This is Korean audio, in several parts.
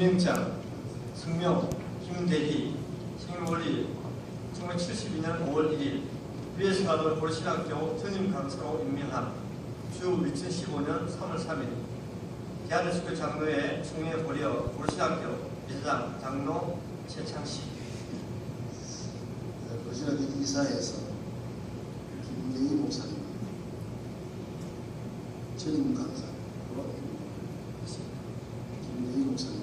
윤명장, 승명, 김대희, 생일월일 1972년 5월 1일 위에서가도 고려신학교 전임 강사로 임명함. 주 2015년 3월 3일. 대한대학교 장로회 총회 고려 고려신학교 이사장 장로 최창식. 거시라기 이사에서 김대희 목사님 전임 강사로 김대희 목사님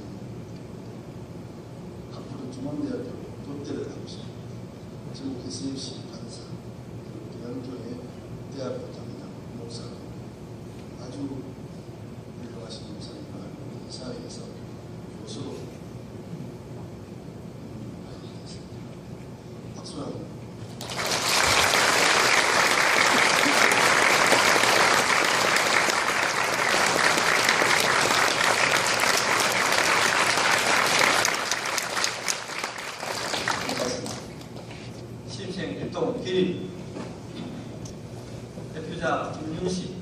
앞으로 중앙대학교 교대를 하고 싶습니다. 전국 SFC 판사 그리고 대한교회 대학교 장장 목사 아주 훌륭하신 목사님과 우리 이사회에서 교수로 박수하고 고맙습니다. 일동 기림 대표자 김윤식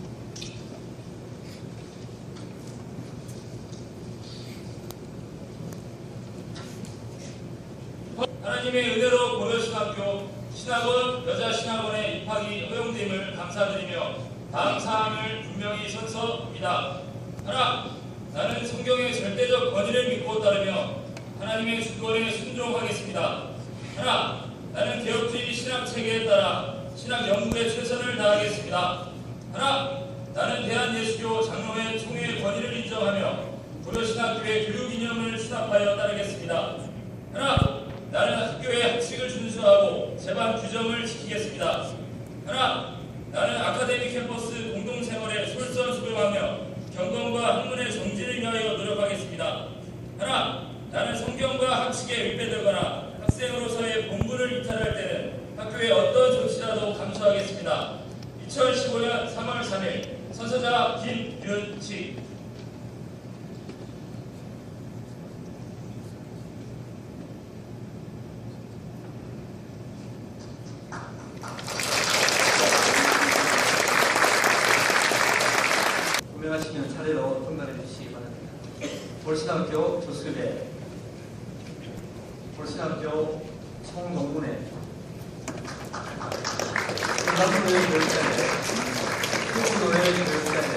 하나님의 은혜로 고려신학교 신학원 여자신학원에 입학이 허용됨을 감사드리며 다음 사항을 분명히 선서합니다. 하나, 나는 성경의 절대적 권위를 믿고 따르며 하나님의 주권에 순종하겠습니다. 하나, 나는 개혁주의 신학 체계에 따라 신학 연구에 최선을 다하겠습니다. 하나, 나는 대한예수교 장로회 총회의 권위를 인정하며 고려신학교의 교육 이념을 수납하여 따르겠습니다. 하나, 나는 학교의 학식을 준수하고 제반 규정을 지키겠습니다. 하나, 나는 아카데미 캠퍼스 공동생활에 솔선수범하며 경건과 학문의 정진을 위하여 노력하겠습니다. 하나, 나는 성경과 학식에 위배되거나 학생으로서의 본분을 이탈할 때는 학교의 어떤 조치라도 감수하겠습니다. 2015년 3월 3일 선서자 김윤식 구명하시면 차례로 통달해 주시기 바랍니다. 볼신학교 조수배, 볼신학교 총동문회, 전남도의 교육자회, 후구도의 교육자회,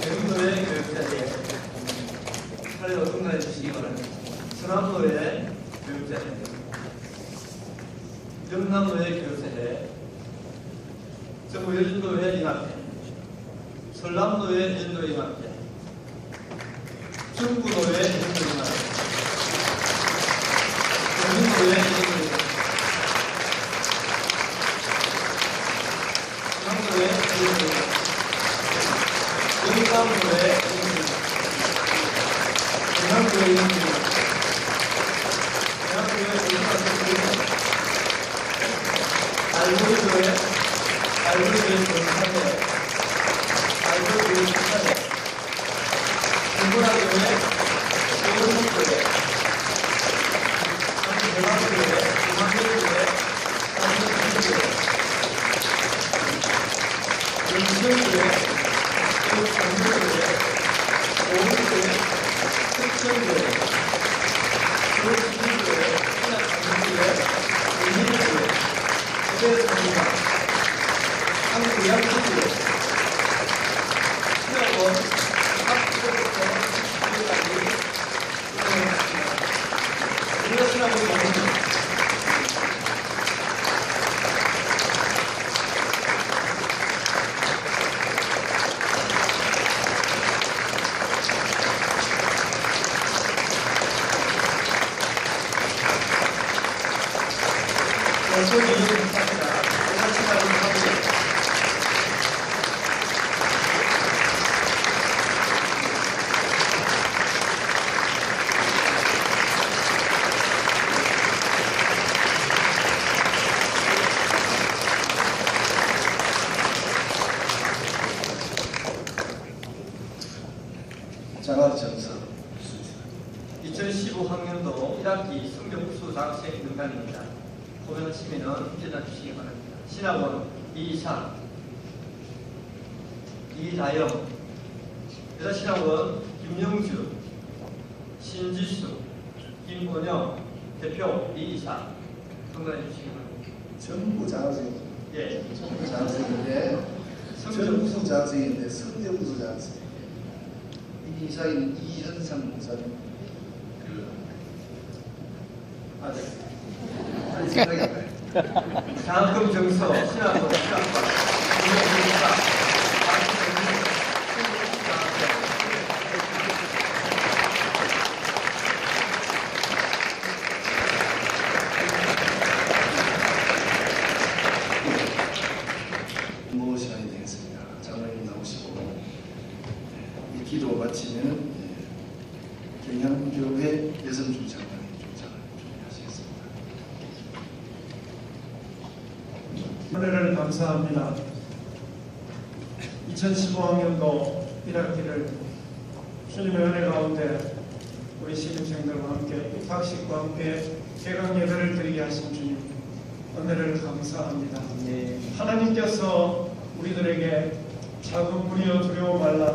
대구도의 교육자회, 차례로 통달해 주시기 바랍니다. 서남도의 교육자회, 영남도의 교육자회, 전국 여진도의 인합회, 전남도의 연도임합회, 중부도의 연도임합회, 경기도의 연도임합회, 중앙도의 연도임합회, 영남도의 연도임합회, 대남도의 연도임합회, 대남도의 연도임합회, 알고리도의 알고리도의 연도임합회, 알고 있는 시간에 공부하기에 좋은 학 2015학년도 1학기 승격수 장학생 등단입니다. 보면하시면은 일단 주시기 바랍니다. 신학원 이이찬, 이다영, 여자신학원 김영주, 신지수, 김건영, 대표 이이찬 성단해 주시기 바랍니다. 전부 장학생, 예, 전부 장학생인데 전부 장학생인데 성대무소 장학생. 이 이사인 이현상 목사님. 그 아들. 생각이 안 나요. 장학금 정서, 신학원, 신학과, 김영주사, 뭐 시간이 되겠습니다. 장로님 나오시고 이 기도 마치면 예, 경향교회 여성중창단의 중창을 준비하시겠습니다. 은혜를 감사합니다. 2015학년도 1학기를 주님의 은혜 가운데 우리 신입생들과 함께 입학식과 함께 개강 예배를 드리게 하신 주님 은혜를 감사합니다. 하나님께서 우리들에게 작은 무리여 두려워 말라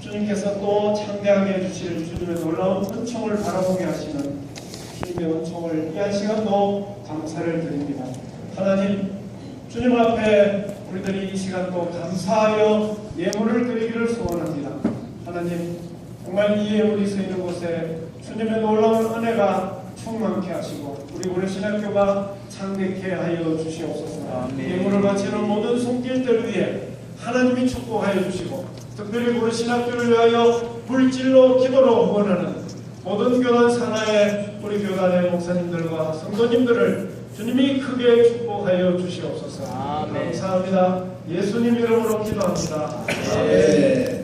주님께서 또 창대하게 해주실 주님의 놀라운 은총을 바라보게 하시는 주님의 은총을 이 한 시간도 감사를 드립니다. 하나님 주님 앞에 우리들이 이 시간도 감사하여 예물을 드리기를 소원합니다. 하나님 정말 이 예물이 쓰이는 곳에 주님의 놀라운 은혜가 충만케 하시고 우리 우리 신학교가 창대케 하여 주시옵소서. 예물을 바치는 모든 손길들 위해 하나님이 축복하여 주시고 특별히 우리 신학교를 위하여 물질로 기도로 후원하는 모든 교단 산하의 우리 교단의 목사님들과 성도님들을 주님이 크게 축복하여 주시옵소서. 감사합니다. 예수님 이름으로 기도합니다. 네.